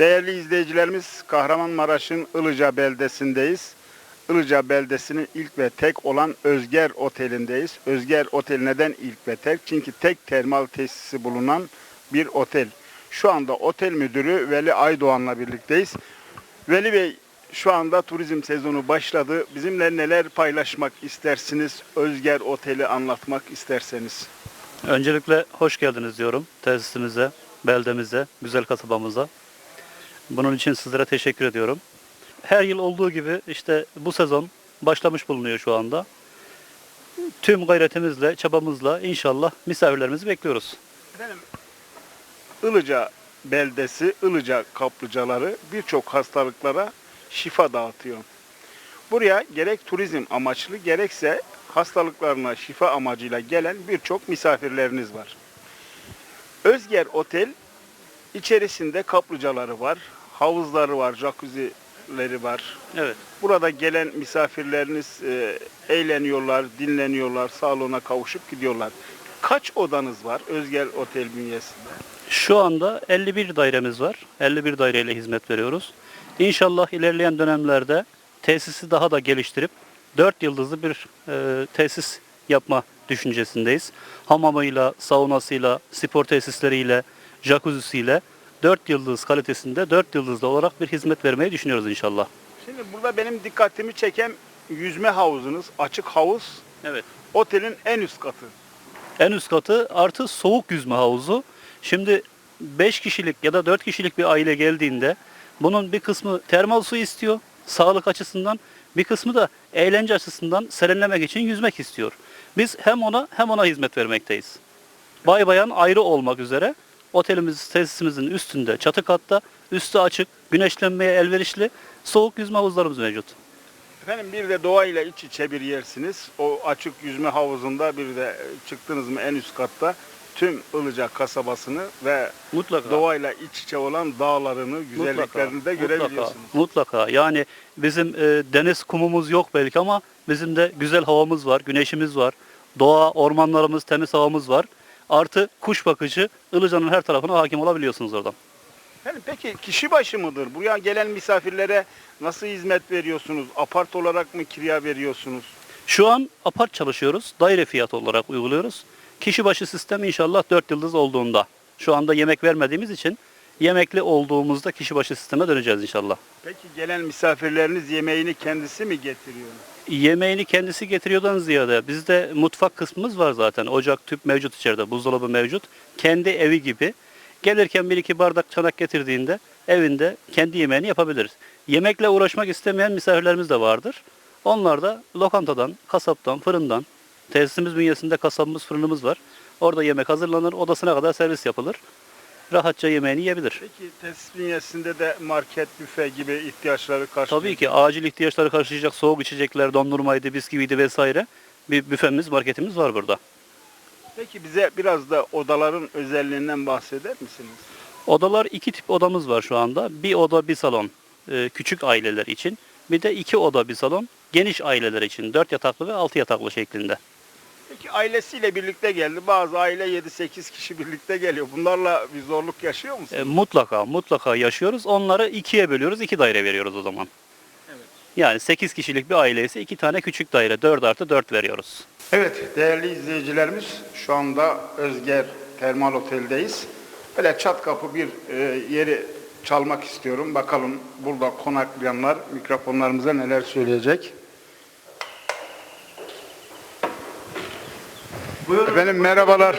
Değerli izleyicilerimiz Kahramanmaraş'ın Ilıca beldesindeyiz. Ilıca beldesinin ilk ve tek olan Özger Oteli'ndeyiz. Özger Otel neden ilk ve tek? Çünkü tek termal tesisi bulunan bir otel. Şu anda otel müdürü Veli Aydoğan'la birlikteyiz. Veli Bey şu anda turizm sezonu başladı. Bizimle neler paylaşmak istersiniz? Özger Oteli anlatmak isterseniz. Öncelikle hoş geldiniz diyorum tesisimize, beldemize, güzel kasabamıza. Bunun için sizlere teşekkür ediyorum. Her yıl olduğu gibi işte bu sezon başlamış bulunuyor şu anda. Tüm gayretimizle, çabamızla inşallah misafirlerimizi bekliyoruz. Efendim, Ilıca beldesi, Ilıca kaplıcaları birçok hastalıklara şifa dağıtıyor. Buraya gerek turizm amaçlı gerekse hastalıklarına şifa amacıyla gelen birçok misafirleriniz var. Özger Otel içerisinde kaplıcaları var, havuzları var, jacuzzileri var. Evet. Burada gelen misafirleriniz e, eğleniyorlar, dinleniyorlar, salona kavuşup gidiyorlar. Kaç odanız var Özger Otel bünyesinde? Şu anda 51 dairemiz var. 51 daireyle hizmet veriyoruz. İnşallah ilerleyen dönemlerde tesisi daha da geliştirip 4 yıldızlı bir e, tesis yapma düşüncesindeyiz. Hamamıyla, saunasıyla, spor tesisleriyle, jacuzzi'siyle 4 yıldız kalitesinde 4 yıldızlı olarak bir hizmet vermeyi düşünüyoruz inşallah. Şimdi burada benim dikkatimi çeken yüzme havuzunuz, açık havuz, Evet. otelin en üst katı. En üst katı artı soğuk yüzme havuzu. Şimdi 5 kişilik ya da 4 kişilik bir aile geldiğinde bunun bir kısmı termal su istiyor sağlık açısından. Bir kısmı da eğlence açısından serinlemek için yüzmek istiyor. Biz hem ona hem ona hizmet vermekteyiz. Bay bayan ayrı olmak üzere otelimiz tesisimizin üstünde çatı katta üstü açık güneşlenmeye elverişli soğuk yüzme havuzlarımız mevcut. Efendim bir de doğayla iç içe bir yersiniz. O açık yüzme havuzunda bir de çıktınız mı en üst katta tüm Ilıca kasabasını ve Mutlaka. doğayla iç içe olan dağlarını, güzelliklerini de görebiliyorsunuz. Mutlaka, mutlaka. Yani bizim e, deniz kumumuz yok belki ama bizim de güzel havamız var, güneşimiz var. Doğa, ormanlarımız, temiz havamız var. Artı kuş bakıcı Ilıca'nın her tarafına hakim olabiliyorsunuz oradan. Efendim peki kişi başı mıdır? Buraya gelen misafirlere nasıl hizmet veriyorsunuz? Apart olarak mı kiraya veriyorsunuz? Şu an apart çalışıyoruz. Daire fiyatı olarak uyguluyoruz. Kişi başı sistem inşallah 4 yıldız olduğunda. Şu anda yemek vermediğimiz için yemekli olduğumuzda kişi başı sisteme döneceğiz inşallah. Peki gelen misafirleriniz yemeğini kendisi mi getiriyor? Yemeğini kendisi getiriyordan ziyade bizde mutfak kısmımız var zaten. Ocak, tüp mevcut içeride, buzdolabı mevcut. Kendi evi gibi. Gelirken bir iki bardak çanak getirdiğinde evinde kendi yemeğini yapabiliriz. Yemekle uğraşmak istemeyen misafirlerimiz de vardır. Onlar da lokantadan, kasaptan, fırından, tesisimiz bünyesinde kasabımız, fırınımız var. Orada yemek hazırlanır, odasına kadar servis yapılır. Rahatça yemeğini yiyebilir. Peki tesis bünyesinde de market, büfe gibi ihtiyaçları karşılıyor. Tabii ki acil ihtiyaçları karşılayacak soğuk içecekler, dondurmaydı, bisküviydi vesaire bir büfemiz, marketimiz var burada. Peki bize biraz da odaların özelliğinden bahseder misiniz? Odalar iki tip odamız var şu anda. Bir oda bir salon e, küçük aileler için. Bir de iki oda bir salon geniş aileler için. Dört yataklı ve altı yataklı şeklinde. Peki ailesiyle birlikte geldi. Bazı aile 7-8 kişi birlikte geliyor. Bunlarla bir zorluk yaşıyor musunuz? E, mutlaka mutlaka yaşıyoruz. Onları ikiye bölüyoruz. iki daire veriyoruz o zaman. Evet. Yani sekiz kişilik bir aile ise iki tane küçük daire. Dört artı dört veriyoruz. Evet değerli izleyicilerimiz şu anda Özger Termal Otel'deyiz. Böyle çat kapı bir e, yeri çalmak istiyorum. Bakalım burada konaklayanlar mikrofonlarımıza neler söyleyecek. Buyurun. Efendim merhabalar.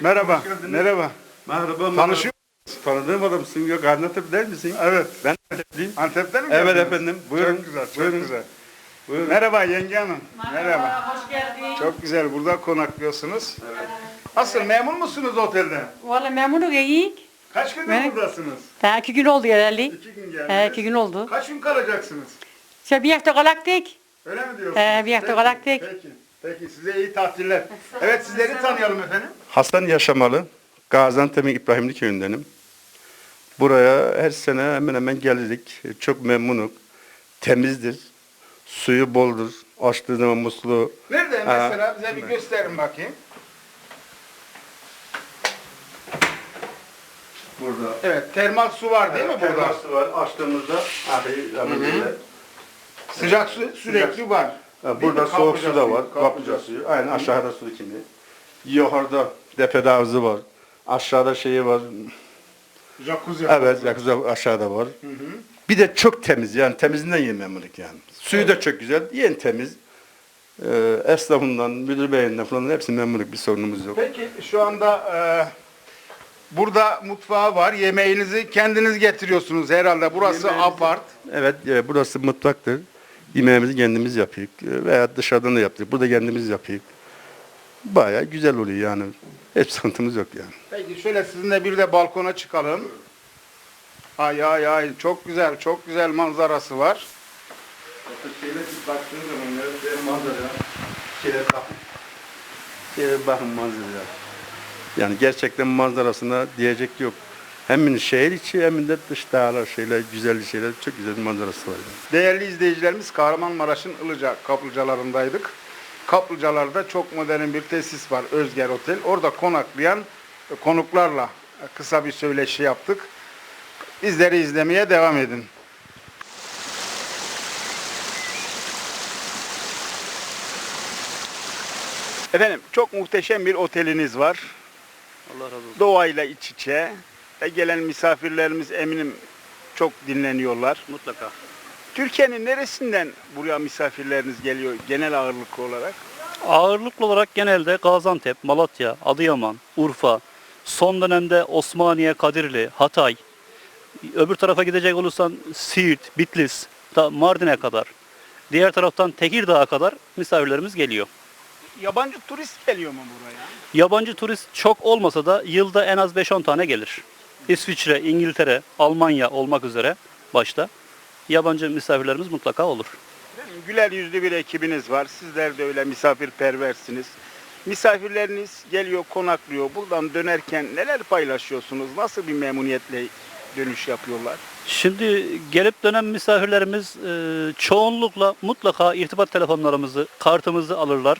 Merhaba. Merhaba. Merhaba. Tanışıyor Tanıdığım adamsın. Yok Antep değil misin? Evet. Ben Antepliyim. Antep'ten mi Evet efendim. Buyurun. Çok güzel, çok Buyurun. güzel. Buyurun. Merhaba yenge hanım. Merhaba. Hoş geldin. Çok güzel. Burada konaklıyorsunuz. Nasıl memnun musunuz otelden? Valla memnunum iyi. Kaç gündür Ben- buradasınız? Daha iki gün oldu herhalde. İki gün geldiniz. He, iki gün oldu. Kaç gün kalacaksınız? İşte bir hafta kalaktık. Öyle mi diyorsunuz? He, bir hafta kalaktık. Peki. Peki size iyi tatiller. Evet sizleri tanıyalım efendim. Hasan Yaşamalı. Gaziantep'in İbrahimli köyündenim. Buraya her sene hemen hemen geldik. Çok memnunuk. Temizdir. Suyu boldur. Açtığı zaman musluğu. Nerede Ha, mesela bize bir gösterin bakayım. Burada. Evet, termal su var değil mi burada? Termos var. Açtığımızda böyle. Sıcak su sürekli var. Ha, Burada soğuk su da var. kaplıca suyu. Aynen aşağıda su kimi. Yukarıda depede havuzu var. Aşağıda şeyi var. Jacuzzi. Evet, jacuzzi aşağıda var. Bir de çok temiz yani temizinden yemin memnunluk yani. Suyu da çok güzel, yeni temiz. Ee, esnafından, müdür beyinden falan hepsi memnunluk bir sorunumuz yok. Peki şu anda e, burada mutfağı var. Yemeğinizi kendiniz getiriyorsunuz herhalde. Burası Yemeğimizi- apart. Evet, e, burası mutfaktır. Yemeğimizi kendimiz yapıyoruz E, veya dışarıdan da yapıyoruz. Burada kendimiz yapıyoruz. Bayağı güzel oluyor yani. Hiç sıkıntımız yok yani. Peki şöyle sizinle bir de balkona çıkalım. Ay ay ay çok güzel çok güzel manzarası var. Şöyle baktığın zaman ya, manzara, şöyle bakın. Şöyle bakın manzara. Yani gerçekten manzarasına diyecek yok. Hem şehir içi hem de dış dağlar şeyler, güzel şeyler, çok güzel bir manzarası var. Değerli izleyicilerimiz Kahramanmaraş'ın Ilıca kaplıcalarındaydık. Kaplıcalarda çok modern bir tesis var Özger Otel. Orada konaklayan konuklarla kısa bir söyleşi yaptık. Bizleri izlemeye devam edin. Efendim çok muhteşem bir oteliniz var. Allah razı olsun. Doğayla iç içe. Ve gelen misafirlerimiz eminim çok dinleniyorlar. Mutlaka. Türkiye'nin neresinden buraya misafirleriniz geliyor genel ağırlık olarak? Ağırlıklı olarak genelde Gaziantep, Malatya, Adıyaman, Urfa, son dönemde Osmaniye, Kadirli, Hatay, öbür tarafa gidecek olursan Siirt, Bitlis, ta Mardin'e kadar, diğer taraftan Tekirdağ'a kadar misafirlerimiz geliyor. Yabancı turist geliyor mu buraya? Yabancı turist çok olmasa da yılda en az 5-10 tane gelir. İsviçre, İngiltere, Almanya olmak üzere başta yabancı misafirlerimiz mutlaka olur. Güler yüzlü bir ekibiniz var. Sizler de öyle misafirperversiniz. Misafirleriniz geliyor, konaklıyor. Buradan dönerken neler paylaşıyorsunuz? Nasıl bir memnuniyetle dönüş yapıyorlar? Şimdi gelip dönen misafirlerimiz e, çoğunlukla mutlaka irtibat telefonlarımızı, kartımızı alırlar.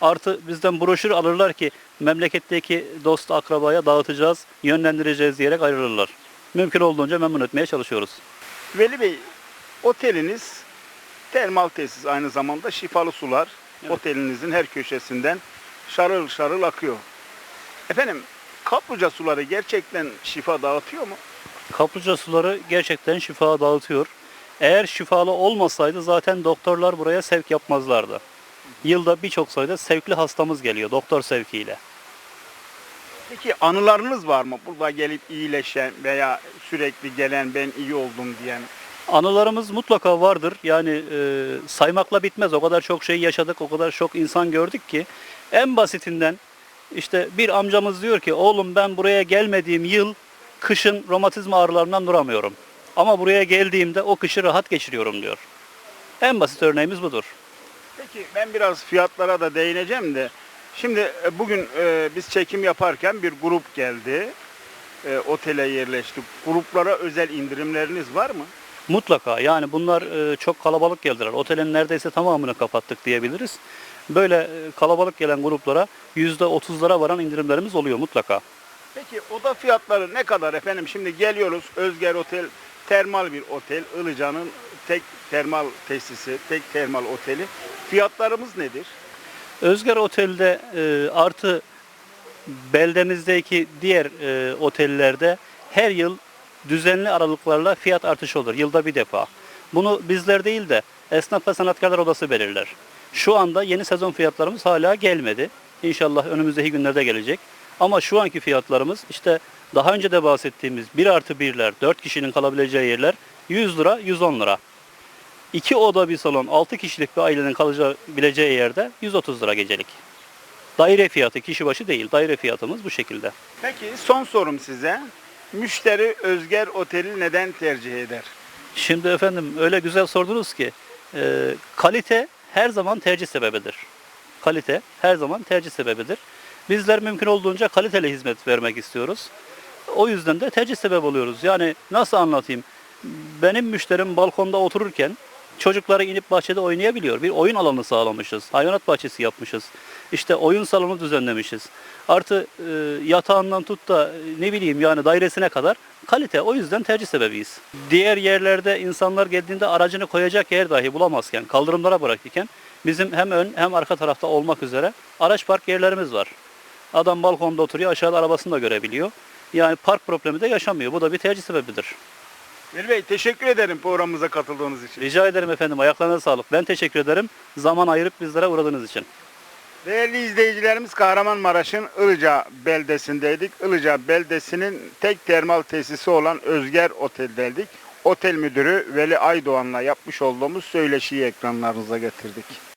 Artı bizden broşür alırlar ki memleketteki dost akrabaya dağıtacağız, yönlendireceğiz diyerek ayrılırlar. Mümkün olduğunca memnun etmeye çalışıyoruz. Veli Bey, oteliniz termal tesis aynı zamanda şifalı sular. Evet. Otelinizin her köşesinden şarıl şarıl akıyor. Efendim, kaplıca suları gerçekten şifa dağıtıyor mu? Kaplıca suları gerçekten şifa dağıtıyor. Eğer şifalı olmasaydı zaten doktorlar buraya sevk yapmazlardı. Yılda birçok sayıda sevkli hastamız geliyor doktor sevkiyle. Peki anılarınız var mı? Burada gelip iyileşen veya sürekli gelen ben iyi oldum diyen. Anılarımız mutlaka vardır. Yani e, saymakla bitmez. O kadar çok şey yaşadık, o kadar çok insan gördük ki. En basitinden işte bir amcamız diyor ki oğlum ben buraya gelmediğim yıl kışın romatizma ağrılarından duramıyorum. Ama buraya geldiğimde o kışı rahat geçiriyorum diyor. En basit örneğimiz budur. Peki ben biraz fiyatlara da değineceğim de. Şimdi e, bugün e, biz çekim yaparken bir grup geldi. E, otele yerleştik. Gruplara özel indirimleriniz var mı? Mutlaka yani bunlar e, çok kalabalık geldiler. Otelin neredeyse tamamını kapattık diyebiliriz. Böyle e, kalabalık gelen gruplara %30'lara varan indirimlerimiz oluyor mutlaka. Peki oda fiyatları ne kadar efendim? Şimdi geliyoruz Özger Otel termal bir otel. Ilıca'nın tek termal tesisi, tek termal oteli. Fiyatlarımız nedir? Özger Otel'de e, artı beldemizdeki diğer e, otellerde her yıl düzenli aralıklarla fiyat artışı olur. Yılda bir defa. Bunu bizler değil de Esnaf ve Sanatkarlar Odası belirler. Şu anda yeni sezon fiyatlarımız hala gelmedi. İnşallah önümüzdeki günlerde gelecek. Ama şu anki fiyatlarımız işte daha önce de bahsettiğimiz 1 artı 1'ler, 4 kişinin kalabileceği yerler 100 lira, 110 lira. 2 oda bir salon, 6 kişilik bir ailenin kalabileceği yerde 130 lira gecelik. Daire fiyatı kişi başı değil. Daire fiyatımız bu şekilde. Peki son sorum size. Müşteri Özger Oteli neden tercih eder? Şimdi efendim öyle güzel sordunuz ki e, kalite her zaman tercih sebebidir. Kalite her zaman tercih sebebidir. Bizler mümkün olduğunca kaliteli hizmet vermek istiyoruz. O yüzden de tercih sebep oluyoruz. Yani nasıl anlatayım? Benim müşterim balkonda otururken Çocukları inip bahçede oynayabiliyor. Bir oyun alanı sağlamışız. Hayvanat bahçesi yapmışız. İşte oyun salonu düzenlemişiz. Artı e, yatağından tut da ne bileyim yani dairesine kadar kalite. O yüzden tercih sebebiyiz. Diğer yerlerde insanlar geldiğinde aracını koyacak yer dahi bulamazken, kaldırımlara bırakırken bizim hem ön hem arka tarafta olmak üzere araç park yerlerimiz var. Adam balkonda oturuyor, aşağıda arabasını da görebiliyor. Yani park problemi de yaşamıyor. Bu da bir tercih sebebidir. Veli Bey teşekkür ederim programımıza katıldığınız için. Rica ederim efendim. Ayaklarınıza sağlık. Ben teşekkür ederim. Zaman ayırıp bizlere uğradığınız için. Değerli izleyicilerimiz Kahramanmaraş'ın Ilıca beldesindeydik. Ilıca beldesinin tek termal tesisi olan Özger Otel'deydik. Otel müdürü Veli Aydoğan'la yapmış olduğumuz söyleşiyi ekranlarınıza getirdik.